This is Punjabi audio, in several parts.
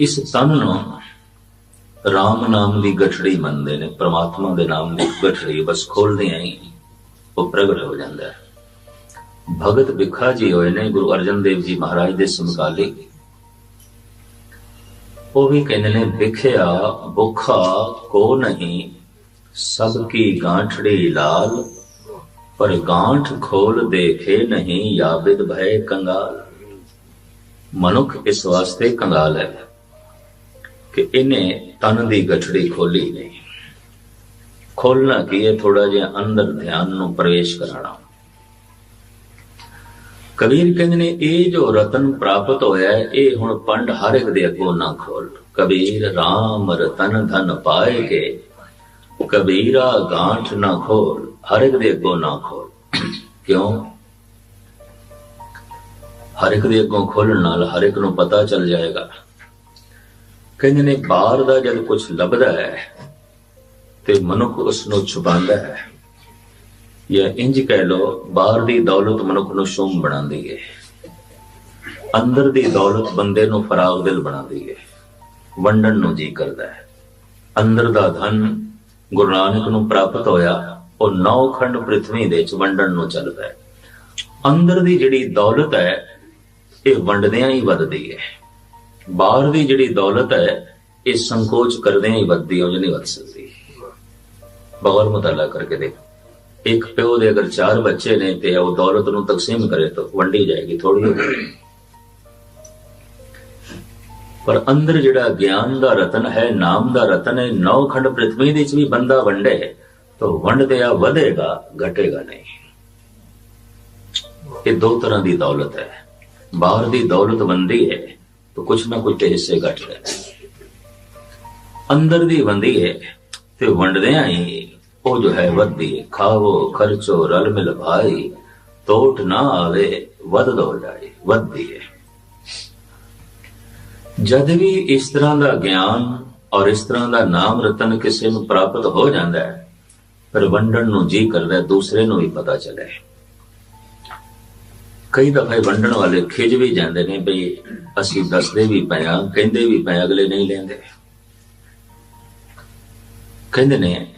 ਇਸ ਤਨ ਨੂੰ RAM ਨਾਮ ਦੀ ਗਠੜੀ ਮੰਨਦੇ ਨੇ, ਪ੍ਰਮਾਤਮਾ ਦੇ ਨਾਮ ਦੀ ਗਠੜੀ ਬਸ ਖੋਲਦੇ ਆਂ ਉਹ ਪ੍ਰਗਟ ਹੋ ਜਾਂਦਾ ਹੈ। ਭਗਤ ਵਿਖਾ ਜੀ ਹੋਏ ਨੇ, ਗੁਰੂ ਅਰਜਨ ਦੇਵ ਜੀ ਮਹਾਰਾਜ ਦੇ ਸਮਕਾਲੀ। ਉਹ ਵੀ ਕਹਿੰਦੇ ਨੇ ਵਿਖਿਆ ਭੁੱਖਾ ਕੋ ਨਹੀਂ, ਸਭ ਕੀ ਗਾਂਠੜੀ ਲਾਲ, ਪਰ ਗਾਂਠ ਖੋਲ ਦੇਖੇ ਨਹੀਂ, ਯਾਬਿਦ ਭੈ ਕੰਗਾਲ। ਮਨੁੱਖ ਇਸ ਵਾਸਤੇ ਕੰਗਾਲ ਹੈ। ਕਿ ਇਹਨੇ ਤਨ ਦੀ ਗਠੜੀ ਖੋਲੀ ਨਹੀਂ। ਖੋਲਣਾ ਕੀ ਹੈ? ਥੋੜਾ ਜਿਹਾ ਅੰਦਰ ਧਿਆਨ ਨੂੰ ਪ੍ਰਵੇਸ਼ ਕਰਾਣਾ ਕਬੀਰ ਕਹਿੰਦੇ ਨੇ, ਇਹ ਜੋ ਰਤਨ ਪ੍ਰਾਪਤ ਹੋਇਆ ਇਹ ਹੁਣ ਪੰਡ ਹਰ ਇੱਕ ਦੇ ਅੱਗੋਂ ਨਾ ਖੋਲ। ਕਬੀਰ RAM ਰਤਨ ਧਨ ਪਾਏ ਕੇ, ਕਬੀਰਾ ਗਾਂਠ ਨਾ ਖੋਲ, ਹਰ ਇੱਕ ਦੇ ਅੱਗੋਂ ਨਾ ਖੋਲ। ਕਿਉਂ? ਹਰ ਇੱਕ ਦੇ ਅੱਗੋਂ ਖੋਲਣ ਨਾਲ ਹਰ ਇੱਕ ਨੂੰ ਪਤਾ ਚੱਲ ਜਾਏਗਾ। ਕਹਿੰਦੇ ਨੇ, ਬਾਹਰ ਦਾ ਜਦ ਕੁਝ ਲੱਭਦਾ ਹੈ ਤੇ ਮਨੁੱਖ ਉਸ ਨੂੰ ਛੁਪਾਉਂਦਾ ਹੈ। ਜਾਂ ਇੰਜ ਕਹਿ ਲੋ ਬਾਹਰ ਦੀ ਦੌਲਤ ਮਨੁੱਖ ਨੂੰ ਸ਼ੂਮ ਬਣਾਉਂਦੀ ਹੈ। ਅੰਦਰ ਦੀ ਦੌਲਤ ਬੰਦੇ ਨੂੰ ਫਰਾਗ ਦਿਲ ਬਣਾਉਂਦੀ ਹੈ। ਵੰਡਣ ਨੂੰ ਜੀ ਕਰਦਾ ਹੈ। ਅੰਦਰ ਦਾ ਧਨ ਗੁਰੂ ਨਾਨਕ ਨੂੰ ਪ੍ਰਾਪਤ ਹੋਇਆ, ਉਹ ਨੌ ਖੰਡ ਪ੍ਰithvi ਦੇ ਵਿੱਚ ਵੰਡਣ ਨੂੰ ਚੱਲਦਾ ਹੈ। ਅੰਦਰ ਦੀ ਜਿਹੜੀ ਦੌਲਤ ਹੈ, ਇਹ ਵੰਡਦਿਆਂ ਹੀ ਵੱਧਦੀ ਹੈ। ਬਾਹਰ ਦੀ ਜਿਹੜੀ ਦੌਲਤ ਹੈ, ਇਹ ਸੰਕੋਚ ਕਰਦਿਆਂ ਹੀ ਵੱਧਦੀ ਉਹ ਨਹੀਂ ਵੱਧ ਸਕਦੀ। ਬਗੌਰ ਮੁਤਾਲਾ ਕਰਕੇ ਦੇਖ। ਇੱਕ ਪਿਓ ਦੇ ਅਗਰ ਚਾਰ ਬੱਚੇ ਨੇ ਤੇ ਉਹ ਦੌਲਤ ਨੂੰ ਤਕਸੀਮ ਕਰੇ ਤਾਂ ਵੰਡੀ ਜਾਏਗੀ ਥੋੜੀ ਹੋਈ ਪਰ ਅੰਦਰ ਜਿਹੜਾ ਗਿਆਨ ਦਾ ਰਤਨ ਹੈ, ਨਾਮ ਦਾ ਰਤਨ ਹੈ, ਨੌ ਖੰਡ ਪ੍ਰithvi ਦੇ ਵਿੱਚ ਵੀ ਬੰਦਾ ਵੰਡੇ, ਤਾਂ ਵੰਡਦੇ ਵਧੇਗਾ, ਘਟੇਗਾ ਨਹੀਂ। ਇਹ ਦੋ ਤਰ੍ਹਾਂ ਦੀ ਦੌਲਤ ਹੈ। ਬਾਹਰ ਦੀ ਦੌਲਤ ਬੰਦੀ ਹੈ ਤਾਂ ਕੁਛ ਨਾ ਕੁਛ ਤੇ ਹਿੱਸੇ ਘਟ ਰਹੇ ਅੰਦਰ ਦੀ ਬੰਦੀ ਹੈ ਤੇ ਵੰਡਦੇ ਹੀ ਉਹ ਜੋ ਹੈ ਵੱਧਦੀ ਹੈ ਖਾਵੋ ਖਰਚੋ ਰਲ ਮਿਲ ਭਾਈ ਤੋਟ ਨਾ ਆਵੇ ਵੱਧ ਦੋ ਜਾਏ ਵੱਧਦੀ ਹੈ ਜਦ ਵੀ ਇਸ ਤਰ੍ਹਾਂ ਦਾ ਗਿਆਨ ਔਰ ਇਸ ਤਰ੍ਹਾਂ ਦਾ ਨਾਮ ਰਤਨ ਕਿਸੇ ਨੂੰ ਪ੍ਰਾਪਤ ਹੋ ਜਾਂਦਾ ਹੈ ਪਰ ਵੰਡਣ ਨੂੰ ਜੀ ਕਰਦਾ ਦੂਸਰੇ ਨੂੰ ਵੀ ਪਤਾ ਚੱਲੇ ਕਈ ਦਫੇ ਵੰਡਣ ਵਾਲੇ ਖਿਜ ਵੀ ਜਾਂਦੇ ਨੇ ਬਈ ਅਸੀਂ ਦੱਸਦੇ ਵੀ ਪਿਆ ਕਹਿੰਦੇ ਵੀ ਪਏ ਅਗਲੇ ਨਹੀਂ ਲੈਂਦੇ। ਕਹਿੰਦੇ ਨੇ,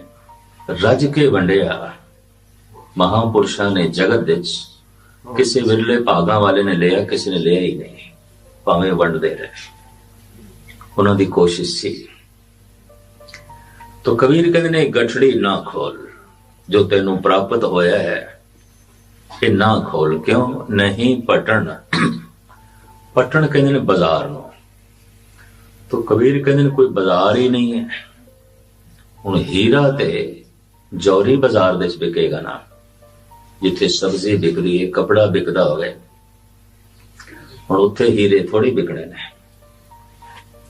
ਰੱਜ ਕੇ ਵੰਡਿਆ ਮਹਾਪੁਰਸ਼ਾਂ ਨੇ ਜਗਤ ਵਿੱਚ, ਕਿਸੇ ਵਿਰਲੇ ਭਾਗਾਂ ਵਾਲੇ ਨੇ ਲਿਆ, ਕਿਸੇ ਨੇ ਲਿਆ ਹੀ ਨਹੀਂ, ਭਾਵੇਂ ਵੰਡਦੇ ਰਹੇ। ਉਹਨਾਂ ਦੀ ਕੋਸ਼ਿਸ਼ ਸੀ। ਤੋ ਕਬੀਰ ਕਹਿੰਦੇ ਨੇ, ਗਠੜੀ ਨਾ ਖੋਲ, ਜੋ ਤੈਨੂੰ ਪ੍ਰਾਪਤ ਹੋਇਆ ਹੈ ਇਹ ਨਾ ਖੋਲ ਕਿਉਂ? ਨਹੀਂ, ਪਟਣ। ਪਟਣ ਕਹਿੰਦੇ ਨੇ ਬਾਜ਼ਾਰ ਨੂੰ। ਤੋ ਕਬੀਰ ਕਹਿੰਦੇ ਨੇ ਕੋਈ ਬਾਜ਼ਾਰ ਹੀ ਨਹੀਂ ਹੈ। ਹੁਣ ਹੀਰਾ ਤੇ ਜੌਰੀ ਬਾਜ਼ਾਰ ਦੇ ਵਿੱਚ ਵਿਕੇਗਾ ਨਾ। ਜਿੱਥੇ ਸਬਜ਼ੀ ਵਿਕਦੀ ਹੈ, ਕਪੜਾ ਵਿਕਦਾ ਹੋਵੇ। ਹੁਣ ਉੱਥੇ ਹੀਰੇ ਥੋੜੀ ਵਿਕਣੇ ਨੇ।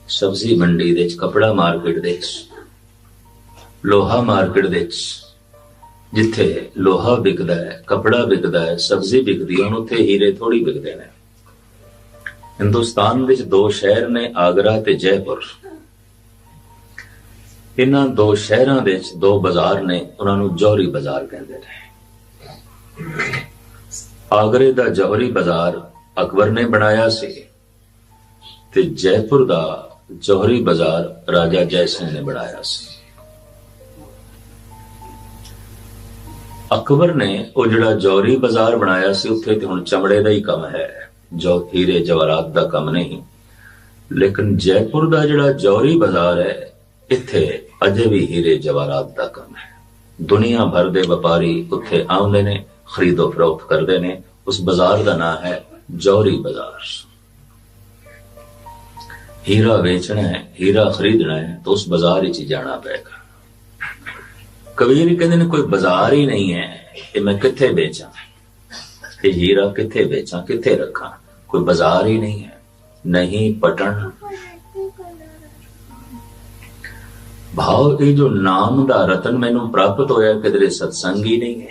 ਸਬਜ਼ੀ ਮੰਡੀ ਦੇ ਵਿੱਚ ਕਪੜਾ ਮਾਰਕੀਟ ਦੇ ਵਿੱਚ, ਲੋਹਾ ਮਾਰਕੀਟ ਦੇ ਵਿੱਚ। ਜਿੱਥੇ ਲੋਹਾ ਵਿਕਦਾ ਹੈ, ਕਪੜਾ ਵਿਕਦਾ ਹੈ, ਸਬਜ਼ੀ ਵਿਕਦੀ ਹੈ ਉੱਥੇ ਹੀਰੇ ਥੋੜੀ ਵਿਕਦੇ ਨੇ। ਹਿੰਦੁਸਤਾਨ ਵਿੱਚ ਦੋ ਸ਼ਹਿਰ ਨੇ, ਆਗਰਾ ਤੇ ਜੈਪੁਰ। ਇਹਨਾਂ ਦੋ ਸ਼ਹਿਰਾਂ ਦੇ ਵਿੱਚ ਦੋ ਬਾਜ਼ਾਰ ਨੇ, ਉਹਨਾਂ ਨੂੰ ਜੌਹਰੀ ਬਾਜ਼ਾਰ ਕਹਿੰਦੇ ਨੇ। ਆਗਰੇ ਦਾ ਜੌਹਰੀ ਬਾਜ਼ਾਰ ਅਕਬਰ ਨੇ ਬਣਾਇਆ ਸੀ ਤੇ ਜੈਪੁਰ ਦਾ ਜੌਹਰੀ ਬਾਜ਼ਾਰ ਰਾਜਾ ਜੈ ਸਿੰਘ ਨੇ ਬਣਾਇਆ ਸੀ। ਅਕਬਰ ਨੇ ਉਹ ਜਿਹੜਾ ਜੌਹਰੀ ਬਾਜ਼ਾਰ ਬਣਾਇਆ ਸੀ, ਉੱਥੇ ਤੇ ਹੁਣ ਚਮੜੇ ਦਾ ਹੀ ਕੰਮ ਹੈ। ਜੋ ਹੀਰੇ ਜਵਾਹਰਾਤ ਦਾ ਕੰਮ ਨਹੀਂ। ਲੇਕਿਨ ਜੈਪੁਰ ਦਾ ਜਿਹੜਾ ਜੌਹਰੀ ਬਾਜ਼ਾਰ ਹੈ, ਇੱਥੇ ਅਜੇ ਵੀ ਹੀਰੇ ਜਵਾਹਰਾਤ ਦਾ ਕੰਮ ਹੈ। ਦੁਨੀਆ ਭਰ ਦੇ ਵਪਾਰੀ ਉੱਥੇ ਆਉਂਦੇ ਨੇ, ਖਰੀਦੋ ਫਰੋਖਤ ਕਰਦੇ ਨੇ। ਉਸ ਬਾਜ਼ਾਰ ਦਾ ਨਾਮ ਹੈ ਜੌਹਰੀ ਬਾਜ਼ਾਰ। ਹੀਰਾ ਵੇਚਣਾ ਹੈ, ਹੀਰਾ ਖਰੀਦਣਾ ਹੈ, ਤਾਂ ਉਸ ਬਾਜ਼ਾਰ ਵਿੱਚ ਹੀ ਜਾਣਾ ਪਏਗਾ। ਕਬੀਰ ਕਹਿੰਦੇ ਨੇ ਕੋਈ ਬਾਜ਼ਾਰ ਹੀ ਨਹੀਂ ਹੈ ਕਿ ਮੈਂ ਕਿੱਥੇ ਵੇਚਾਂ? ਇਹ ਹੀਰਾ ਕਿੱਥੇ ਵੇਚਾਂ? ਕਿੱਥੇ ਰੱਖਾਂ? ਕੋਈ ਬਾਜ਼ਾਰ ਹੀ ਨਹੀਂ ਹੈ। ਨਹੀਂ ਪਟਣ। ਭਾਵ ਇਹ ਜੋ ਨਾਮ ਦਾ ਰਤਨ ਮੈਨੂੰ ਪ੍ਰਾਪਤ ਹੋਇਆ ਕਿਧਰੇ ਸਤਸੰਗ ਹੀ ਨਹੀਂ ਹੈ।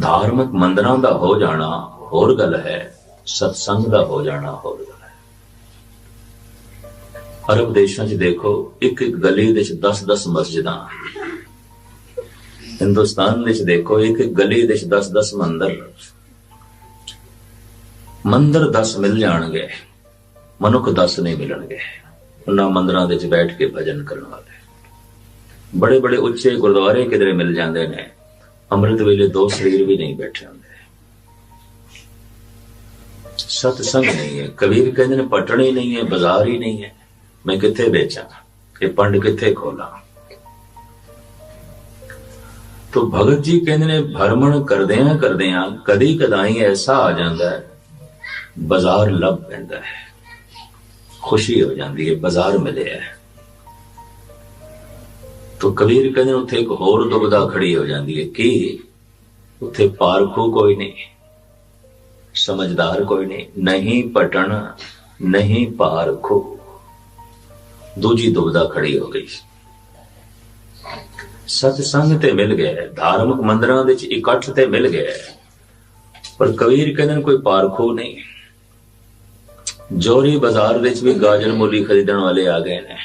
ਧਾਰਮਿਕ ਮੰਦਰਾਂ ਦਾ ਹੋ ਜਾਣਾ ਹੋਰ ਗੱਲ ਹੈ, ਸਤਸੰਗ ਦਾ ਹੋ ਜਾਣਾ ਹੋਰ ਗੱਲ। ਅਰਬ ਦੇਸ਼ਾਂ 'ਚ ਦੇਖੋ ਇੱਕ ਇੱਕ ਗਲੀ ਦੇ ਵਿੱਚ 10-10 ਮਸਜਿਦਾਂ। ਹਿੰਦੁਸਤਾਨ ਵਿੱਚ ਦੇਖੋ ਇੱਕ ਇੱਕ ਗਲੀ ਵਿੱਚ 10-10 ਮੰਦਰ। ਮੰਦਰ 10 ਮਿਲ ਜਾਣਗੇ, ਮਨੁੱਖ ਦਸ ਨਹੀਂ ਮਿਲਣਗੇ। ਉਹਨਾਂ ਮੰਦਰਾਂ ਦੇ ਵਿੱਚ ਬੈਠ ਕੇ ਭਜਨ ਕਰਨ ਵਾਲੇ। ਬੜੇ ਬੜੇ ਉੱਚੇ ਗੁਰਦੁਆਰੇ ਕਿਧਰੇ ਮਿਲ ਜਾਂਦੇ ਨੇ, ਅੰਮ੍ਰਿਤ ਵੇਲੇ ਦੋ ਸਰੀਰ ਵੀ ਨਹੀਂ ਬੈਠੇ ਹੁੰਦੇ। ਸਤਸੰਗ ਨਹੀਂ ਹੈ, ਕਬੀਰ ਕਹਿੰਦੇ ਨੇ ਪਟਣੀ ਨਹੀਂ ਹੈ, ਬਾਜ਼ਾਰ ਹੀ ਨਹੀਂ ਹੈ। ਮੈਂ ਕਿੱਥੇ ਵੇਚਾਂ? ਇਹ ਪੰਡ ਕਿੱਥੇ ਖੋਲਾਂ? ਤੋ ਭਗਤ ਜੀ ਕਹਿੰਦੇ ਨੇ, ਭਰਮਣ ਕਰਦਿਆਂ ਕਰਦਿਆਂ ਕਦੀ ਕਦਾਈ ਐਸਾ ਆ ਜਾਂਦਾ ਹੈ, ਬਾਜ਼ਾਰ ਲੱਭ ਪੈਂਦਾ ਹੈ। ਖੁਸ਼ੀ ਹੋ ਜਾਂਦੀ ਹੈ, ਬਾਜ਼ਾਰ ਮਿਲਿਆ ਹੈ। ਤੋ ਕਬੀਰ ਕਹਿੰਦੇ ਉੱਥੇ ਇੱਕ ਹੋਰ ਦੁਬਦਾ ਖੜੀ ਹੋ ਜਾਂਦੀ ਹੈ। ਕਿ? ਉੱਥੇ ਪਾਰਖੂ ਕੋਈ ਨਹੀਂ, ਸਮਝਦਾਰ ਕੋਈ ਨਹੀਂ ਨਹੀਂ ਪਟਣ, ਨਹੀਂ ਪਾਰਖੂ। ਦੂਜੀ ਦੁਬਦਾ ਖੜੀ ਹੋ ਗਈ। ਸਤਸੰਗ ਤੇ ਮਿਲ ਗਿਆ ਧਾਰਮਿਕ ਮੰਦਰਾਂ ਦੇ ਵਿੱਚ ਇਕੱਠ ਤੇ ਮਿਲ ਗਿਆ ਪਰ ਕਬੀਰ ਕਹਿੰਦੇ ਨੇ ਕੋਈ ਪਾਰਖੋ ਨਹੀਂ। ਜੋਰੀ ਬਾਜ਼ਾਰ ਵਿੱਚ ਵੀ ਗਾਜਰ ਮੂਲੀ ਖਰੀਦਣ ਵਾਲੇ ਆ ਗਏ ਨੇ।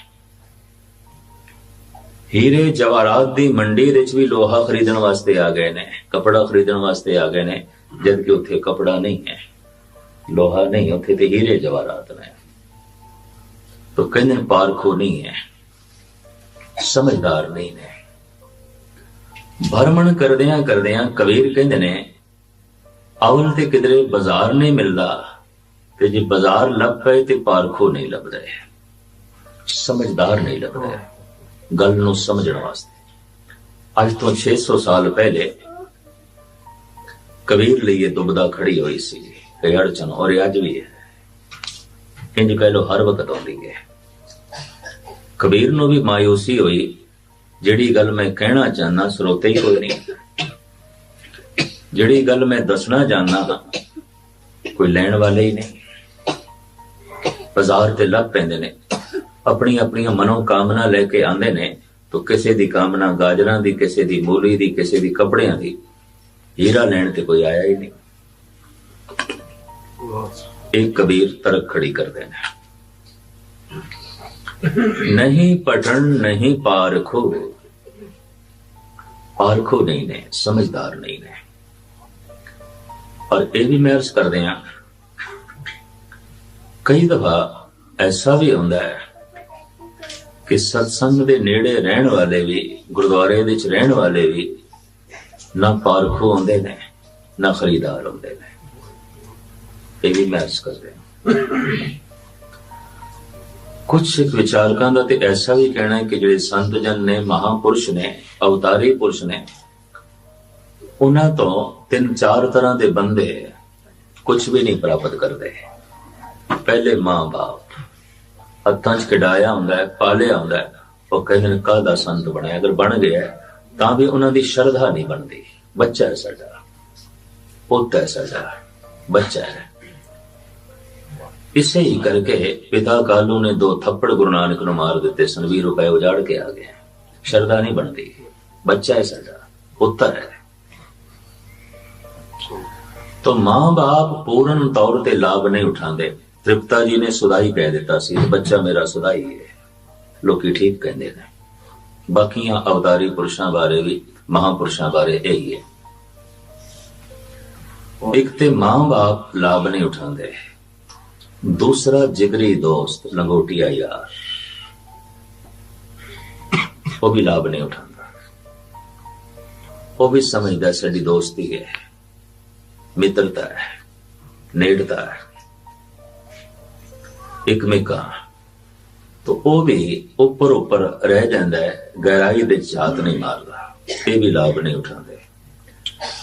ਹੀਰੇ ਜਵਾਹਰਾਤ ਦੀ ਮੰਡੀ ਦੇ ਵਿੱਚ ਵੀ ਲੋਹਾ ਖਰੀਦਣ ਵਾਸਤੇ ਆ ਗਏ ਨੇ, ਕਪੜਾ ਖਰੀਦਣ ਵਾਸਤੇ ਆ ਗਏ ਨੇ ਜਦ ਕਿ ਉੱਥੇ ਕਪੜਾ ਨਹੀਂ ਹੈ। ਲੋਹਾ ਨਹੀਂ, ਉੱਥੇ ਤੇ ਹੀਰੇ ਜਵਾਹਰਾਤ ਨੇ। ਤਾਂ ਕਹਿੰਦੇ ਨੇ ਪਾਰਖੋ ਨਹੀਂ ਹੈ। ਸਮਝਦਾਰ ਨਹੀਂ ਨੇ। ਭਰਮਣ ਕਰਦਿਆਂ ਕਰਦਿਆਂ ਕਬੀਰ ਕਹਿੰਦੇ ਨੇ ਅਵਲ ਤੇ ਕਿਧਰੇ ਬਾਜ਼ਾਰ ਨਹੀਂ ਮਿਲਦਾ ਤੇ ਜੇ ਬਾਜ਼ਾਰ ਲੱਭ ਪਏ ਤੇ ਪਾਰਖੋ ਨਹੀਂ ਲੱਭਦਾ ਸਮਝਦਾਰ ਨਹੀਂ ਲੱਭਦਾ ਗੱਲ ਨੂੰ ਸਮਝਣ ਵਾਸਤੇ। ਅੱਜ ਤੋਂ 600 ਸਾਲ ਪਹਿਲੇ ਕਬੀਰ ਲਈ ਇਹ ਦੁਬਦਾ ਖੜੀ ਹੋਈ ਸੀ। ਇਹ ਅੜਚਨ ਔਰ ਇਹ ਅੱਜ ਵੀ ਹੈ। ਇੰਜ ਕਹਿ ਲੋ ਹਰ ਵਕਤ ਆਉਂਦੀ ਹੈ। ਕਬੀਰ ਨੂੰ ਵੀ ਮਾਇੂਸੀ ਹੋਈ ਜਿਹੜੀ ਗੱਲ ਮੈਂ ਕਹਿਣਾ ਚਾਹਨਾ ਸਰੋਤੇ ਹੀ ਕੋਈ ਨਹੀਂ। ਜਿਹੜੀ ਗੱਲ ਮੈਂ ਦੱਸਣਾ ਚਾਹਨਾ ਕੋਈ ਲੈਣ ਵਾਲੇ ਹੀ ਨਹੀਂ। ਬਾਜ਼ਾਰ ਤੇ ਲੱਭ ਪੈਂਦੇ ਨੇ। ਆਪਣੀ ਆਪਣੀਆਂ ਮਨੋ ਕਾਮਨਾ ਲੈ ਕੇ ਆਉਂਦੇ ਨੇ ਤਾਂ ਕਿਸੇ ਦੀ ਕਾਮਨਾ ਗਾਜਰਾਂ ਦੀ ਕਿਸੇ ਦੀ ਮੂਲੀ ਦੀ ਕਿਸੇ ਦੀ ਕੱਪੜਿਆਂ ਦੀ ਹੀਰਾ ਲੈਣ ਤੇ ਕੋਈ ਆਇਆ ਹੀ ਨਹੀਂ। ਇਹ ਕਬੀਰ ਤਰਕ ਖੜੀ ਕਰਦੇ ਨੇ। ਨਹੀਂ ਪਟਣ ਨਹੀਂ ਪਾਰਖੋ। ਪਾਰਖੋ ਨਹੀਂ ਨੇ, ਸਮਝਦਾਰ ਨਹੀਂ ਨੇ। ਔਰ ਇਹ ਵੀ ਮੈਂ ਅਰਜ਼ ਕਰਦੇ ਆ ਕਈ ਦਫਾ ਐਸਾ ਵੀ ਹੁੰਦਾ ਹੈ ਕਿ ਸਤਸੰਗ ਦੇ ਨੇੜੇ ਰਹਿਣ ਵਾਲੇ ਵੀ, ਗੁਰਦੁਆਰੇ ਵਿੱਚ ਰਹਿਣ ਵਾਲੇ ਵੀ ਨਾ ਪਾਰਖੋ ਆਉਂਦੇ ਨੇ, ਨਾ ਖਰੀਦਾਰ ਆਉਂਦੇ ਨੇ। ਇਹ ਵੀ ਮੈਂ ਅਰਜ਼ ਕਰਦੇ ਹਾਂ। ਕੁਝ ਇੱਕ ਵਿਚਾਰਕਾਂ ਦਾ ਤੇ ਐਸਾ ਵੀ ਕਹਿਣਾ ਹੈ ਕਿ ਜਿਹੜੇ ਸੰਤ ਜਨ ਨੇ, ਮਹਾਪੁਰਸ਼ ਨੇ, ਅਵਤਾਰੀ ਪੁਰਸ਼ ਨੇ, ਉਹਨਾਂ ਤੋਂ ਤਿੰਨ ਚਾਰ ਤਰ੍ਹਾਂ ਦੇ ਬੰਦੇ ਕੁਝ ਵੀ ਨਹੀਂ ਪ੍ਰਾਪਤ ਕਰਦੇ। ਪਹਿਲੇ ਮਾਂ-ਬਾਪ, ਹੱਥਾਂ 'ਚ ਕਢਾਇਆ ਹੁੰਦਾ ਹੈ, ਪਾਲਿਆ ਹੁੰਦਾ ਹੈ। ਉਹ ਕਹਿੰਦੇ ਨੇ, ਕਾਹਦਾ ਸੰਤ ਬਣਿਆ? ਅਗਰ ਬਣ ਗਿਆ ਤਾਂ ਵੀ ਉਹਨਾਂ ਦੀ ਸ਼ਰਧਾ ਨਹੀਂ ਬਣਦੀ। ਬੱਚਾ ਹੈ ਸਾਡਾ, ਪੁੱਤ ਹੈ ਸਾਡਾ, ਬੱਚਾ ਹੈ। ਇਸੇ ਹੀ ਕਰਕੇ ਪਿਤਾ ਕਾਲੂ ਨੇ ਦੋ ਥੱਪੜ ਗੁਰੂ ਨਾਨਕ ਨੂੰ ਮਾਰ ਦਿੱਤੇ ਸਨ 20 ਰੁਪਏ ਉਜਾੜ ਕੇ ਆ ਗਏ ਸ਼ਰਧਾ ਨਹੀਂ ਬਣਦੀ। ਬੱਚਾ ਹੈ ਸਾਡਾ, ਪੁੱਤਰ ਹੈ। तो ਮਾਂ ਬਾਪ ਪੂਰਨ ਤੌਰ ਤੇ ਲਾਭ ਨਹੀਂ ਉਠਾਉਂਦੇ। ਤ੍ਰਿਪਤਾ ਜੀ ਨੇ ਸੁਦਾਈ ਕਹਿ ਦਿੱਤਾ ਸੀ, ਬੱਚਾ ਮੇਰਾ ਸੁਦਾਈ ਹੈ। ਲੋਕੀ ਠੀਕ ਕਹਿੰਦੇ ਨੇ। ਬਾਕੀਆਂ ਅਵਤਾਰੀ ਪੁਰਸ਼ਾਂ ਬਾਰੇ ਵੀ, ਮਹਾਪੁਰਸ਼ਾਂ ਬਾਰੇ ਇਹੀ ਹੈ। ਇੱਕ ਤੇ ਮਾਂ ਬਾਪ ਲਾਭ ਨਹੀਂ ਉਠਾਉਂਦੇ। ਦੂਸਰਾ ਜਿਗਰੀ ਦੋਸਤ ਲੰਗੋਟੀਆ ਯਾਰ। ਉਹ ਵੀ ਲਾਭ ਨਹੀਂ ਉਠਾਉਂਦਾ। ਉਹ ਵੀ ਸਮਝਦਾ ਸਾਡੀ ਦੋਸਤੀ ਹੈ। ਮਿੱਤਰਤਾ ਹੈ। ਨੇੜਤਾ ਹੈ। ਇੱਕ ਮੇਕਾ ਤੋ ਉਹ ਵੀ ਉੱਪਰ ਉੱਪਰ ਰਹਿ ਜਾਂਦਾ ਹੈ। ਗਹਿਰਾਈ ਦੇ ਝਾਤ ਨਹੀਂ ਮਾਰਦਾ। ਇਹ ਵੀ ਲਾਭ ਨਹੀਂ ਉਠਾਉਂਦੇ।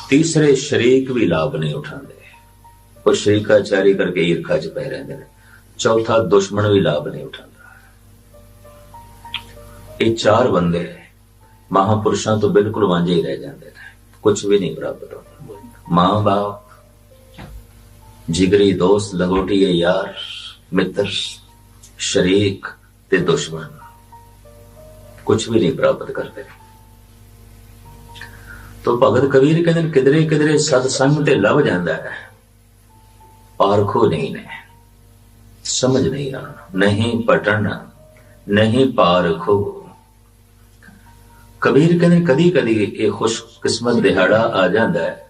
ਤੀਸਰੇ ਸ਼ਰੀਕ ਵੀ ਲਾਭ ਨਹੀਂ ਉਠਾਉਂਦੇ। ਉਹ ਸ਼ਰੀਕਾ ਚਾਰੀ ਕਰਕੇ ਈਰਖਾ ਚ ਪੈ ਰਹਿੰਦੇ ਨੇ। ਚੌਥਾ ਦੁਸ਼ਮਣ ਵੀ ਲਾਭ ਨਹੀਂ ਉਠਾਉਂਦਾ। ਇਹ ਚਾਰ ਬੰਦੇ ਮਹਾਪੁਰਸ਼ਾਂ ਤੋਂ ਬਿਲਕੁਲ ਵਾਂਝੇ ਹੀ ਰਹਿ ਜਾਂਦੇ ਨੇ। ਕੁਝ ਵੀ ਨਹੀਂ ਪ੍ਰਾਪਤ ਮਾਂ ਬਾਪ ਜਿਗਰੀ ਦੋਸਤ, ਲੰਗੋਟੀਏ ਯਾਰ, ਮਿੱਤਰ, ਸ਼ਰੀਕ ਤੇ ਦੁਸ਼ਮਣ ਕੁਝ ਵੀ ਨਹੀਂ ਪ੍ਰਾਪਤ ਕਰਦੇ। ਤੋ ਭਗਤ ਕਬੀਰ ਕਹਿੰਦੇ ਨੇ ਕਿਧਰੇ ਕਿਧਰੇ ਸਤਸੰਗ ਤੇ ਲੱਭ ਜਾਂਦਾ ਹੈ। ਪਾਰਖੋ ਨਹੀਂ ਨੇ ਸਮਝ ਨਹੀਂ ਆ ਨਹੀਂ ਪਟਣ ਨਹੀਂ ਪਾਰਖੋ ਕਬੀਰ ਕਹਿੰਦੇ ਕਦੀ ਕਦੀ ਇਹ ਖੁਸ਼ ਕਿਸਮਤ ਦਿਹਾੜਾ ਆ ਜਾਂਦਾ ਹੈ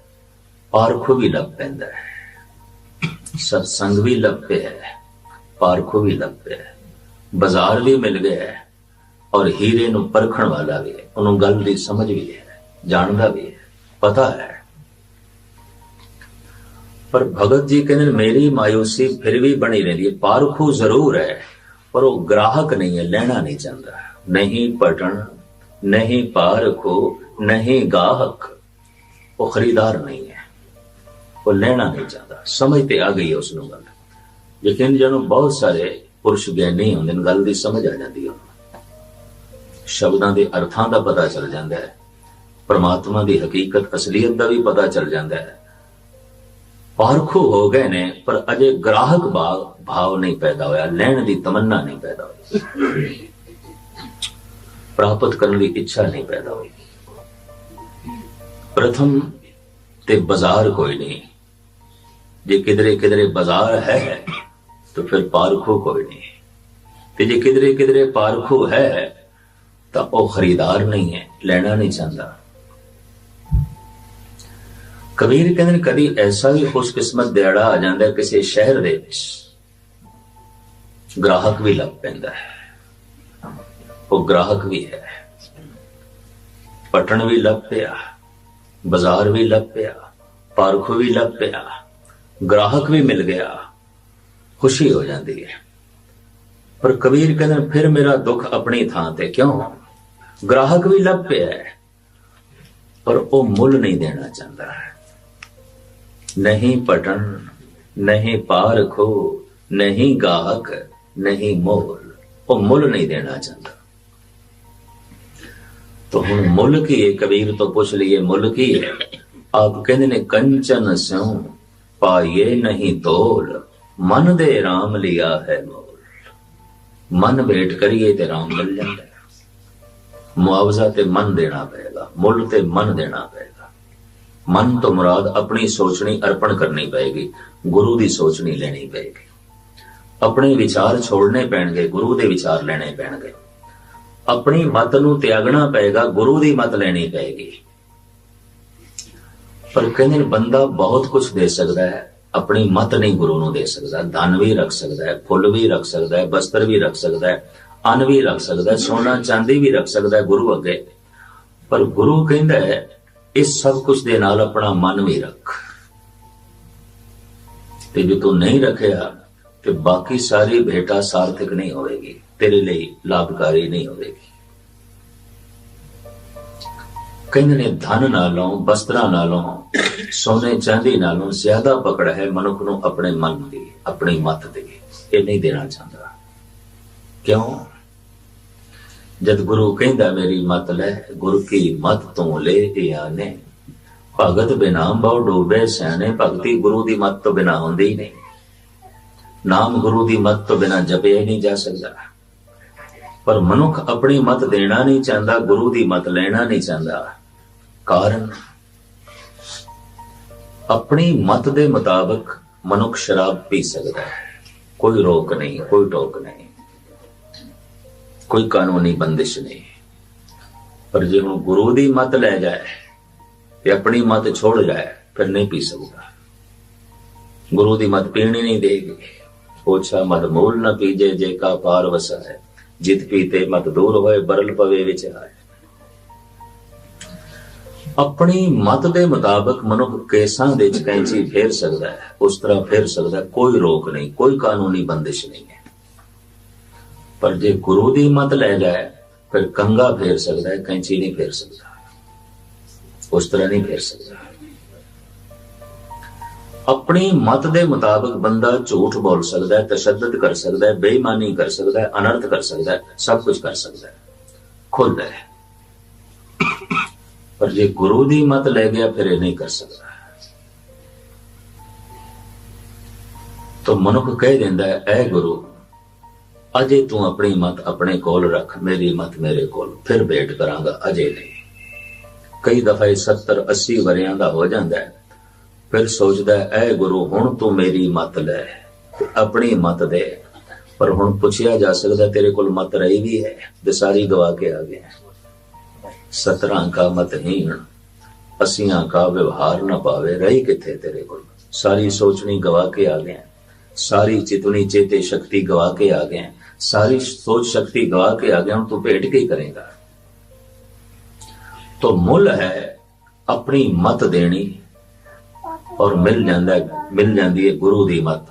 ਪਾਰਖੋ ਵੀ ਲੱਭ ਪੈਂਦਾ ਹੈ ਸਤਸੰਗ ਵੀ ਲੱਭ ਪਿਆ ਹੈ ਪਾਰਖੋ ਵੀ ਲੱਭ ਪਿਆ ਹੈ। ਬਾਜ਼ਾਰ ਵੀ ਮਿਲ ਗਿਆ ਹੈ ਔਰ ਹੀਰੇ ਨੂੰ ਪਰਖਣ ਵਾਲਾ ਵੀ ਹੈ ਉਹਨੂੰ ਗੱਲ ਦੀ ਸਮਝ ਵੀ ਹੈ ਜਾਣਦਾ ਵੀ ਹੈ ਪਤਾ ਹੈ ਪਰ ਭਗਤ ਜੀ ਕਹਿੰਦੇ ਨੇ, ਮੇਰੀ ਮਾਇੂਸੀ ਫਿਰ ਵੀ ਬਣੀ ਰਹਿੰਦੀ ਹੈ। ਪਾਰਖੂ ਜ਼ਰੂਰ ਹੈ ਪਰ ਉਹ ਗ੍ਰਾਹਕ ਨਹੀਂ ਹੈ ਲੈਣਾ ਨਹੀਂ ਚਾਹੁੰਦਾ। ਨਹੀਂ ਪਟਣ ਨਹੀਂ ਪਾਰਖੋ ਨਹੀਂ ਗਾਹਕ। ਉਹ ਖਰੀਦਾਰ ਨਹੀਂ ਹੈ। ਉਹ ਲੈਣਾ ਨਹੀਂ ਚਾਹੁੰਦਾ। ਸਮਝ ਤੇ ਆ ਗਈ ਹੈ ਉਸ ਨੂੰ ਗੱਲ। ਲੇਕਿਨ ਜਦੋਂ ਬਹੁਤ ਸਾਰੇ ਪੁਰਸ਼ ਗਿਆਨੀ ਹੁੰਦੇ ਨੇ ਗੱਲ ਦੀ ਸਮਝ ਆ ਜਾਂਦੀ ਹੈ ਉਹਨਾਂ ਸ਼ਬਦਾਂ ਦੇ ਅਰਥਾਂ ਦਾ ਪਤਾ ਚੱਲ ਜਾਂਦਾ ਹੈ। ਪਰਮਾਤਮਾ ਦੀ ਹਕੀਕਤ ਅਸਲੀਅਤ ਦਾ ਵੀ ਪਤਾ ਚੱਲ ਜਾਂਦਾ ਹੈ। ਪਾਰਖੋ ਹੋ ਗਏ ਨੇ, ਪਰ ਅਜੇ ਗ੍ਰਾਹਕ ਭਾਵ ਭਾਵ ਨਹੀਂ ਪੈਦਾ ਹੋਇਆ, ਲੈਣ ਦੀ ਤਮੰਨਾ ਨਹੀਂ ਪੈਦਾ ਹੋਈ। ਪ੍ਰਾਪਤ ਕਰਨ ਦੀ ਇੱਛਾ ਨਹੀਂ ਪੈਦਾ ਹੋਈ। ਪ੍ਰਥਮ ਤੇ ਬਾਜ਼ਾਰ ਕੋਈ ਨਹੀਂ। ਜੇ ਕਿਧਰੇ ਕਿਧਰੇ ਬਾਜ਼ਾਰ ਹੈ, ਤਾਂ ਫਿਰ ਪਾਰਖੂ ਕੋਈ ਨਹੀਂ। ਤੇ ਜੇ ਕਿਧਰੇ ਕਿਧਰੇ ਪਾਰਖੂ ਹੈ, ਤਾਂ ਉਹ ਖਰੀਦਾਰ ਨਹੀਂ ਹੈ, ਲੈਣਾ ਨਹੀਂ ਚਾਹੁੰਦਾ। ਕਬੀਰ ਕਹਿੰਦੇ ਨੇ ਕਦੀ ਐਸਾ ਵੀ ਖੁਸ਼ਕਿਸਮਤ ਦਿਹਾੜਾ ਆ ਜਾਂਦਾ ਕਿਸੇ ਸ਼ਹਿਰ ਦੇ ਵਿੱਚ। ਗ੍ਰਾਹਕ ਵੀ ਲੱਭ ਪੈਂਦਾ ਹੈ। ਉਹ ਗ੍ਰਾਹਕ ਵੀ ਹੈ। ਪਟਣ ਵੀ ਲੱਭ ਪਿਆ ਬਾਜ਼ਾਰ ਵੀ ਲੱਭ ਪਿਆ ਪਾਰਖ ਵੀ ਲੱਭ ਪਿਆ। ਗ੍ਰਾਹਕ ਵੀ ਮਿਲ ਗਿਆ। ਖੁਸ਼ੀ ਹੋ ਜਾਂਦੀ ਹੈ। ਪਰ ਕਬੀਰ ਕਹਿੰਦੇ ਨੇ, ਫਿਰ ਮੇਰਾ ਦੁੱਖ ਆਪਣੀ ਥਾਂ ਤੇ ਕਿਉਂ? ਗ੍ਰਾਹਕ ਵੀ ਲੱਭ ਪਿਆ ਹੈ। ਪਰ ਉਹ ਮੁੱਲ ਨਹੀਂ ਦੇਣਾ ਚਾਹੁੰਦਾ ਹੈ। ਨਹੀਂ ਪਟਣ, ਨਹੀਂ ਪਾਰਖੋ ਨਹੀਂ ਗਾਹਕ, ਨਹੀਂ ਮੋਲ। ਉਹ ਮੁੱਲ ਨਹੀਂ ਦੇਣਾ ਚਾਹੁੰਦਾ। ਤਾਂ ਹੁਣ ਮੁੱਲ ਕੀ ਹੈ? ਕਬੀਰ ਤੋਂ ਪੁੱਛ ਲਈਏ, ਮੁੱਲ ਕੀ ਹੈ? ਆਪ ਕਹਿੰਦੇ ਨੇ, ਕੰਚਨ ਸਿਉ ਪਾਈਏ ਨਹੀਂ ਤੋਲ। ਮਨ ਦੇ RAM ਲਿਆ ਹੈ ਮੋਲ। ਮਨ ਵੇਟ ਕਰੀਏ ਤੇ RAM ਮਿਲ ਜਾਂਦਾ। ਹੈ ਮੁਆਵਜ਼ਾ ਤੇ ਮਨ ਦੇਣਾ ਪਏਗਾ ਮੁੱਲ ਤੇ ਮਨ ਦੇਣਾ ਪਏਗਾ ਮਨ ਤੋਂ ਮੁਰਾਦ ਆਪਣੀ ਸੋਚਣੀ ਅਰਪਣ ਕਰਨੀ ਪਏਗੀ, ਗੁਰੂ ਦੀ ਸੋਚਣੀ ਲੈਣੀ ਪਏਗੀ। ਆਪਣੇ ਵਿਚਾਰ ਛੋੜਨੇ ਪੈਣਗੇ, ਗੁਰੂ ਦੇ ਵਿਚਾਰ ਲੈਣੇ ਪੈਣਗੇ। ਆਪਣੀ ਮਤ ਨੂੰ ਤਿਆਗਣਾ ਪਏਗਾ, ਗੁਰੂ ਦੀ ਮਤ ਲੈਣੀ ਪਏਗੀ। ਪਰ ਕਹਿੰਦੇ ਨੇ, ਬੰਦਾ ਬਹੁਤ ਕੁਝ ਦੇ ਸਕਦਾ ਹੈ। ਆਪਣੀ ਮਤ ਨਹੀਂ ਗੁਰੂ ਨੂੰ ਦੇ ਸਕਦਾ। ਧਨ ਵੀ ਰੱਖ ਸਕਦਾ ਹੈ, ਫੁੱਲ ਵੀ ਰੱਖ ਸਕਦਾ ਹੈ, ਬਸਤਰ ਵੀ ਰੱਖ ਸਕਦਾ ਹੈ, ਅੰਨ ਵੀ ਰੱਖ ਸਕਦਾ ਹੈ, ਸੋਨਾ ਚਾਂਦੀ ਵੀ ਰੱਖ ਸਕਦਾ ਹੈ ਗੁਰੂ ਅੱਗੇ। ਪਰ ਗੁਰੂ ਕਹਿੰਦਾ ਹੈ ਇਸ ਸਭ ਕੁਝ ਦੇ ਨਾਲ ਆਪਣਾ ਮਨ ਵੀ ਰੱਖ। ਤੇ ਜੇ ਤੂੰ ਨਹੀਂ ਰੱਖਿਆ, ਤੇ ਬਾਕੀ ਸਾਰੀ ਭੇਟਾ ਸਾਰਥਕ ਨਹੀਂ ਹੋਵੇਗੀ, ਤੇਰੇ ਲਈ ਲਾਭਕਾਰੀ ਨਹੀਂ ਹੋਵੇਗੀ। ਕਹਿੰਦੇ ਨੇ, ਧਨ ਨਾਲੋਂ ਬਸਤਰਾਂ ਨਾਲੋਂ, ਸੋਨੇ ਚਾਂਦੀ ਨਾਲੋਂ ਜ਼ਿਆਦਾ ਪਕੜ ਹੈ ਮਨੁੱਖ ਨੂੰ ਆਪਣੇ ਮਨ ਦੀ, ਆਪਣੀ ਮਤ ਦੀ। ਇਹ ਨਹੀਂ ਦੇਣਾ ਚਾਹੁੰਦਾ। ਕਿਉਂ? ਜਦ ਗੁਰੂ ਕਹਿੰਦਾ, ਮੇਰੀ ਮਤ ਲੈ, ਗੁਰ ਕੀ ਮਤ ਤੋਂ ਲੈ ਆਨੇ? ਭਗਤ ਬਿਨਾ ਬਹੁ ਡੋਬੇ ਸਿਆਣੇ, ਭਗਤੀ ਗੁਰੂ ਦੀ ਮਤ ਤੋਂ ਬਿਨਾ ਹੁੰਦੀ ਹੀ ਨਹੀਂ। ਨਾਮ ਗੁਰੂ ਦੀ ਮਤ ਤੋਂ ਬਿਨਾ ਜਪਿਆ ਨਹੀਂ ਜਾ ਸਕਦਾ। ਪਰ ਮਨੁੱਖ ਆਪਣੀ ਮਤ ਦੇਣਾ ਨਹੀਂ ਚਾਹੁੰਦਾ, ਗੁਰੂ ਦੀ ਮਤ ਲੈਣਾ ਨਹੀਂ ਚਾਹੁੰਦਾ। ਕਾਰਨ? ਆਪਣੀ ਮਤ ਦੇ ਮੁਤਾਬਕ ਮਨੁੱਖ ਸ਼ਰਾਬ ਪੀ ਸਕਦਾ ਹੈ। ਕੋਈ ਰੋਕ ਨਹੀਂ, ਕੋਈ ਟੋਕ ਨਹੀਂ। ਕੋਈ ਕਾਨੂੰਨੀ ਬੰਦਿਸ਼ ਨਹੀਂ। ਪਰ ਜੇ ਹੁਣ ਗੁਰੂ ਦੀ ਮਤ ਲੈ ਜਾਏ ਤੇ ਆਪਣੀ ਮਤ ਛੋੜ ਜਾਏ, ਫਿਰ ਨਹੀਂ ਪੀ ਸਕਦਾ। ਗੁਰੂ ਦੀ ਮਤ ਪੀਣੀ ਨਹੀਂ ਦੇਗੀ। ਪੋਛਾ ਮਦ ਮੂਲ ਨਾ ਪੀਜੇ, ਜੇ ਕਾ ਪਾਰ ਵਸਾ ਹੈ ਜਿਤ ਪੀਤੇ ਮਤ ਦੂਰ ਹੋਏ, ਬਰਲ ਪਵੇ ਵਿੱਚ ਆਏ। ਆਪਣੀ ਮਤ ਦੇ ਮੁਤਾਬਕ ਮਨੁੱਖ ਕੇਸਾਂ ਦੇ ਚ ਕੈਂਚੀ ਫੇਰ ਸਕਦਾ ਹੈ, ਉਸ ਤਰ੍ਹਾਂ ਫੇਰ ਸਕਦਾ ਕੋਈ ਰੋਕ ਨਹੀਂ, ਕੋਈ ਕਾਨੂੰਨੀ ਬੰਦਿਸ਼ ਨਹੀਂ ਹੈ। ਪਰ ਜੇ ਗੁਰੂ ਦੀ ਮਤ ਲੈ ਜਾਏ, ਫਿਰ ਕੰਗਾ ਫੇਰ ਸਕਦਾ ਹੈ, ਕੈਂਚੀ ਨਹੀਂ ਫੇਰ ਸਕਦਾ। ਉਸ ਤਰ੍ਹਾਂ ਨਹੀਂ ਫੇਰ ਸਕਦਾ। ਆਪਣੀ ਮਤ ਦੇ ਮੁਤਾਬਕ ਬੰਦਾ ਝੂਠ ਬੋਲ ਸਕਦਾ ਹੈ, ਤਸ਼ੱਦਦ ਕਰ ਸਕਦਾ ਹੈ, ਬੇਈਮਾਨੀ ਕਰ ਸਕਦਾ ਹੈ, ਅਨਰਥ ਕਰ ਸਕਦਾ ਹੈ, ਸਭ ਕੁਝ ਕਰ ਸਕਦਾ ਹੈ। ਖੁੱਲ੍ਹ ਹੈ। ਪਰ ਜੇ ਗੁਰੂ ਦੀ ਮਤ ਲੈ ਗਿਆ, ਫਿਰ ਇਹ ਨਹੀਂ ਕਰ ਸਕਦਾ। ਤਾਂ ਮਨੁੱਖ ਕਹਿ ਦਿੰਦਾ ਹੈ, ਐ ਗੁਰੂ ਅਜੇ ਤੂੰ ਆਪਣੀ ਮਤ ਆਪਣੇ ਕੋਲ ਰੱਖ, ਮੇਰੀ ਮਤ ਮੇਰੇ ਕੋਲ। ਫਿਰ ਵੇਟ ਕਰਾਂਗਾ, ਅਜੇ ਨਹੀਂ। ਕਈ ਦਫਾ 70 80 ਵਰਿਆਂ ਦਾ ਹੋ ਜਾਂਦਾ ਹੈ। ਫਿਰ ਸੋਚਦਾ ਹੈ, ਐ ਗੁਰੂ, ਹੁਣ ਤੂੰ ਮੇਰੀ ਮਤ ਲੈ। ਤੇ ਆਪਣੀ ਮਤ ਦੇ। ਪਰ ਹੁਣ ਪੁੱਛਿਆ ਜਾ ਸਕਦਾ, ਤੇਰੇ ਕੋਲ ਮਤ ਰਹੀ ਵੀ ਹੈ। ਤੇ ਸਾਰੀ ਗਵਾ ਕੇ ਆ ਗਿਆ ਸਤਰਾਂ ਕਾ ਮਤਹੀਣ ਅਸੀਆਂ ਕਾ ਵਿਵਹਾਰ ਨਾ ਪਾਵੇ। ਰਹੀ ਕਿੱਥੇ ਤੇਰੇ ਕੋਲ? ਸਾਰੀ ਸੋਚਣੀ ਗਵਾ ਕੇ ਆ ਗਿਆ ਸਾਰੀ ਚਿਤਵਨੀ ਚੇਤੇ ਸ਼ਕਤੀ ਗਵਾ ਕੇ ਆ ਗਏ हैं। ਸਾਰੀ ਸੋਚ ਸ਼ਕਤੀ ਗਵਾ ਕੇ ਆ ਗਏ ਹੁਣ ਤੂੰ ਭੇਟ ਕੀ ਕਰੇਗਾ। तो ਮੁੱਲ ਹੈ ਆਪਣੀ ਮਤ ਦੇਣੀ ਔਰ ਮਿਲ ਜਾਂਦਾ ਮਿਲ ਜਾਂਦੀ ਹੈ ਗੁਰੂ ਦੀ ਮਤ।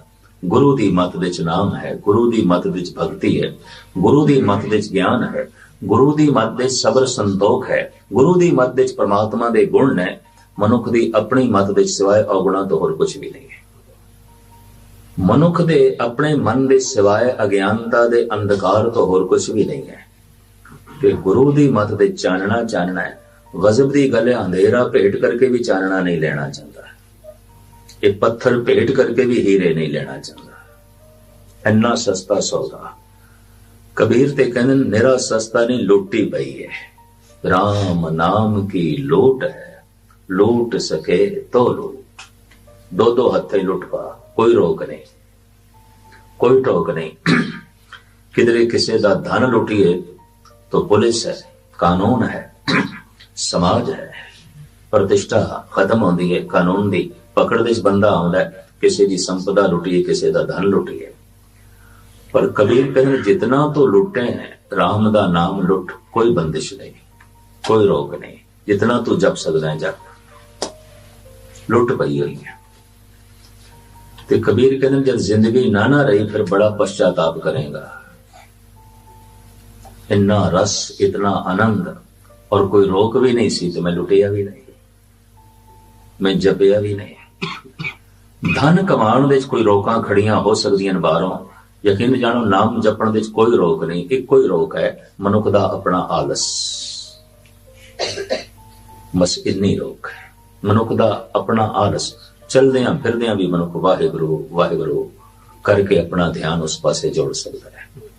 ਗੁਰੂ ਦੀ ਮਤ ਵਿੱਚ ਨਾਮ ਹੈ, ਗੁਰੂ ਦੀ ਮਤ ਵਿੱਚ ਭਗਤੀ ਹੈ। ਗੁਰੂ ਦੀ ਮਤ ਵਿੱਚ ਗਿਆਨ ਹੈ, ਗੁਰੂ ਦੀ ਮਤ ਵਿੱਚ ਸਬਰ ਸੰਤੋਖ ਹੈ। ਗੁਰੂ ਦੀ ਮਤ ਵਿੱਚ ਪ੍ਰਮਾਤਮਾ ਦੇ ਗੁਣ ਨੇ, ਮਨੁੱਖ ਦੀ ਆਪਣੀ ਮਤ ਵਿੱਚ ਸਿਵਾਏ ਔਗੁਣਾਂ ਤੋਂ ਹੋਰ ਕੁਝ ਵੀ ਨਹੀਂ ਹੈ। ਮਨੁੱਖ ਦੇ ਆਪਣੇ ਮਨ ਦੇ ਸਿਵਾਏ ਅਗਿਆਨਤਾ ਦੇ ਅੰਧਕਾਰ ਤੋਂ ਹੋਰ ਕੁਝ ਵੀ ਨਹੀਂ ਹੈ। ਤੇ ਗੁਰੂ ਦੀ ਮਤ ਦੇ ਚਾਨਣਾ ਚਾਨਣਾ ਹੈ ਗਜ਼ਬ ਦੀ ਗੱਲ ਹੈ ਅੰਧੇਰਾ ਭੇਟ ਕਰਕੇ ਵੀ ਚਾਨਣਾ ਨਹੀਂ ਲੈਣਾ ਚਾਹੁੰਦਾ। ਇਹ ਪੱਥਰ ਭੇਟ ਕਰਕੇ ਵੀ ਹੀਰੇ ਨਹੀਂ ਲੈਣਾ ਚਾਹੁੰਦਾ। ਇੰਨਾ ਸਸਤਾ ਸੌਦਾ। ਕਬੀਰ ਤੇ ਕਹਿੰਦੇ ਨੇ, ਨਿਰਾ ਸਸਤਾ ਨਹੀਂ ਲੁੱਟੀ ਪਈ ਹੈ। RAM ਨਾਮ ਕੀ ਲੋਟ ਹੈ ਲੂਟ ਸਕੇ ਤੋ ਲੂਟ। ਦੋ ਦੋ ਹੱਥੇ ਲੁੱਟ ਪਾ। कोई रोक नहीं, कोई टोक नहीं। किधरे किसी का धन लुटिए तो पुलिस है, कानून है, समाज है, प्रतिष्ठा खत्म होती है, कानून की पकड़ दे बंदा आंदा किसी की संपदा लुटिए किसी का धन लुटिए पर कबीर कहें, जितना तो लुटे हैं, राम का नाम लुट कोई बंदिश नहीं, कोई रोक नहीं, जितना तू जप सकता है, जप। लुट पई हुई है। ਤੇ ਕਬੀਰ ਕਹਿੰਦੇ ਜਦ ਜ਼ਿੰਦਗੀ ਨਾ ਨਾ ਰਹੀ, ਫਿਰ ਬੜਾ ਪਛਤਾਤਾਪ ਕਰੇਗਾ। ਇੰਨਾ ਰਸ, ਇਤਨਾ ਆਨੰਦ, ਔਰ ਕੋਈ ਰੋਕ ਵੀ ਨਹੀਂ ਸੀ ਤੇ ਮੈਂ ਲੁੱਟਿਆ ਵੀ ਨਹੀਂ। ਮੈਂ ਜਪਿਆ ਵੀ ਨਹੀਂ। ਧਨ ਕਮਾਉਣ ਦੇ ਵਿੱਚ ਕੋਈ ਰੋਕਾਂ ਖੜੀਆਂ ਹੋ ਸਕਦੀਆਂ ਨੇ ਬਾਹਰੋਂ। ਯਕੀਨ ਜਾਣੋ, ਨਾਮ ਜਪਣ ਦੇ ਵਿੱਚ ਕੋਈ ਰੋਕ ਨਹੀਂ, ਇੱਕੋ ਹੀ ਰੋਕ ਹੈ, ਮਨੁੱਖ ਦਾ ਆਪਣਾ ਆਲਸ। ਬਸ ਇੰਨੀ ਰੋਕ ਹੈ। ਮਨੁੱਖ ਦਾ ਆਪਣਾ ਆਲਸ। ਚਲਦਿਆਂ ਫਿਰਦਿਆਂ ਵੀ ਮਨੁੱਖ ਵਾਹਿਗੁਰੂ ਵਾਹਿਗੁਰੂ ਕਰਕੇ ਆਪਣਾ ਧਿਆਨ ਉਸ ਪਾਸੇ ਜੋੜ ਸਕਦਾ ਹੈ।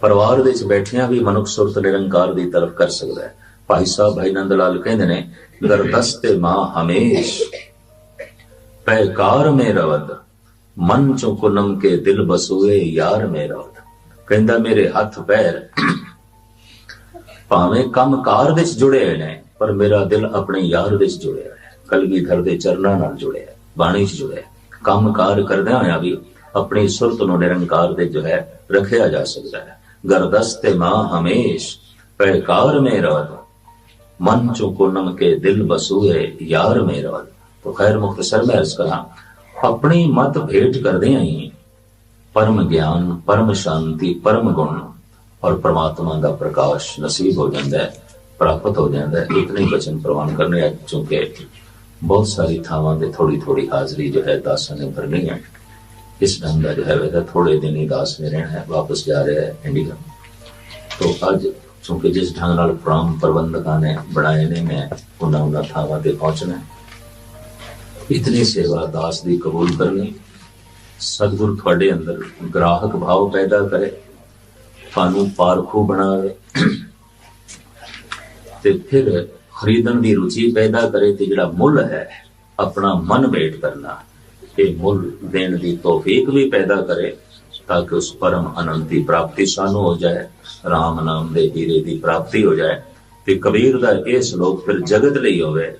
ਪਰਿਵਾਰ ਦੇ ਵਿੱਚ ਬੈਠਿਆਂ ਵੀ ਮਨੁੱਖ ਸੁਰਤ ਨਿਰੰਕਾਰ ਦੀ ਤਰਫ ਕਰ ਸਕਦਾ ਹੈ। ਭਾਈ ਸਾਹਿਬ ਭਾਈ ਨੰਦ ਲਾਲ ਕਹਿੰਦੇ ਨੇ ਗਰਦਸਤੇ ਮਾਂ ਹਮੇਸ਼ ਪੈਕਾਰ ਮੇ ਰਵਦ, ਮਨ ਚੋਂ ਕੁਨਮ ਕੇ ਦਿਲ ਬਸੂਏ ਯਾਰ ਮੇ ਰਵਦ। ਕਹਿੰਦਾ, ਮੇਰੇ ਹੱਥ ਪੈਰ ਭਾਵੇਂ ਕੰਮਕਾਰ ਵਿੱਚ ਜੁੜੇ ਹੋਏ ਨੇ, ਪਰ ਮੇਰਾ ਦਿਲ ਆਪਣੇ ਯਾਰ ਵਿੱਚ ਜੁੜਿਆ ਕਲਗੀਧਰ ਦੇ ਚਰਨਾਂ ਨਾਲ ਜੁੜਿਆ, ਬਾਣੀ 'ਚ ਜੁੜਿਆ। ਕੰਮ ਕਾਰ ਕਰਦਿਆਂ ਹੋਇਆ ਵੀ ਆਪਣੀ ਸੁਰਤ ਨੂੰ ਨਿਰੰਕਾਰ ਦੇ ਜੋ ਹੈ, ਰੱਖਿਆ ਜਾ ਸਕਦਾ ਹੈ। ਗਰਦਸਤੇ ਮਾਂ ਹਮੇਸ਼ ਪਹਿਕਾਰ ਮੇ ਰਹੋ ਮਨ ਚੋ ਕੋ ਨਮਕੇ ਦਿਲ ਬਸੂਏ, ਯਾਰ ਮੇ ਰਹੋ ਤੋ ਖੈਰ ਮੁਖਤਸਰ ਮੈਂ ਅਰਜ਼ ਕਰਾਂ, ਆਪਣੀ ਮਤ ਭੇਟ ਕਰਦੇ ਆਈ ਪਰਮ ਗਿਆਨ, ਪਰਮ ਸ਼ਾਂਤੀ, ਪਰਮ ਗੁਣ ਔਰ ਪ੍ਰਮਾਤਮਾ ਦਾ ਪ੍ਰਕਾਸ਼ ਨਸੀਬ ਹੋ ਜਾਂਦਾ ਹੈ, ਪ੍ਰਾਪਤ ਹੋ ਜਾਂਦਾ ਹੈ। ਇਤਨੇ ਬਚਨ ਪ੍ਰਵਾਨ ਕਰਨੇ ਆ, ਚੁੱਕੇ ਬਹੁਤ ਸਾਰੀ ਥਾਵਾਂ ਤੇ ਥੋੜੀ ਥੋੜੀ ਹਾਜ਼ਰੀ ਜੋ ਹੈ ਦਾਸਾਂ ਨੇ ਭਰਨੀ ਹੈ। ਇਸ ਢੰਗ ਦਾ ਜੋ ਹੈ ਵੇਦਾ ਥੋੜੇ ਦਿਨ ਹੀ ਦਾਸ ਨੇ ਰਹਿਣਾ ਹੈ, ਵਾਪਸ ਜਾ ਰਿਹਾ ਹੈ ਇੰਡੀਆ। ਤੋਂ ਅੱਜ ਕਿਉਂਕਿ ਜਿਸ ਢੰਗ ਨਾਲ ਪ੍ਰੋਗਰਾਮ ਪ੍ਰਬੰਧਕਾਂ ਨੇ ਬਣਾਏ ਨੇ, ਮੈਂ ਉਹਨਾਂ ਉਹਨਾਂ ਥਾਵਾਂ ਤੇ ਪਹੁੰਚਣਾ ਇਤਨੀ ਸੇਵਾ ਦਾਸ ਦੀ ਕਬੂਲ ਕਰਨੀ, ਸਤਿਗੁਰ ਤੁਹਾਡੇ ਅੰਦਰ ਗ੍ਰਾਹਕ ਭਾਵ ਪੈਦਾ ਕਰੇ, ਤੁਹਾਨੂੰ ਪਾਰਖੂ ਬਣਾਵੇ। ਤੇ ਫਿਰ ਖਰੀਦਣ ਦੀ ਰੁਚੀ ਪੈਦਾ ਕਰੇ ਤੇ ਜਿਹੜਾ ਮੁੱਲ ਹੈ, ਆਪਣਾ ਮਨ ਵੇਟ ਕਰਨਾ ਇਹ ਮੁੱਲ ਦੇਣ ਦੀ ਤੌਫੀਕ ਵੀ ਪੈਦਾ ਕਰੇ, ਤਾਂ ਕਿ ਉਸ ਪਰਮ ਅਨੰਤ ਦੀ ਪ੍ਰਾਪਤੀ ਸਾਨੂੰ ਹੋ ਜਾਏ, ਰਾਮ ਨਾਮ ਦੇ ਹੀਰੇ ਦੀ ਪ੍ਰਾਪਤੀ ਹੋ ਜਾਏ, ਤੇ ਕਬੀਰ ਦਾ ਇਹ ਸ਼ਲੋਕ ਫਿਰ ਜਗਤ ਲਈ ਹੋਵੇ,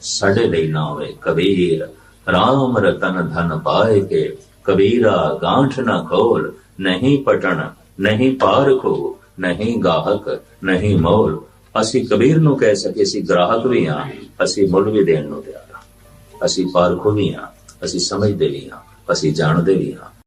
ਸਾਡੇ ਲਈ ਨਾ ਹੋਵੇ। ਕਬੀਰ, ਰਾਮ ਰਤਨ ਧਨ ਪਾਏ ਕੇ, ਕਬੀਰਾ ਗਾਂਠ ਨਾ ਖੋਲ, ਨਹੀਂ ਪਟਣ, ਨਹੀਂ ਪਾਰ ਖੋ, ਨਹੀਂ ਗਾਹਕ, ਨਹੀਂ ਮੋਲ। ਅਸੀਂ ਕਬੀਰ ਨੂੰ ਕਹਿ ਸਕੇ, ਅਸੀਂ ਗ੍ਰਾਹਕ ਵੀ ਹਾਂ, ਅਸੀਂ ਮੁੱਲ ਵੀ ਦੇਣ ਨੂੰ ਤਿਆਰ ਹਾਂ। ਅਸੀਂ ਪਾਰਖੋ ਵੀ ਹਾਂ, ਅਸੀਂ ਸਮਝਦੇ ਵੀ ਹਾਂ, ਅਸੀਂ ਜਾਣਦੇ ਵੀ ਹਾਂ।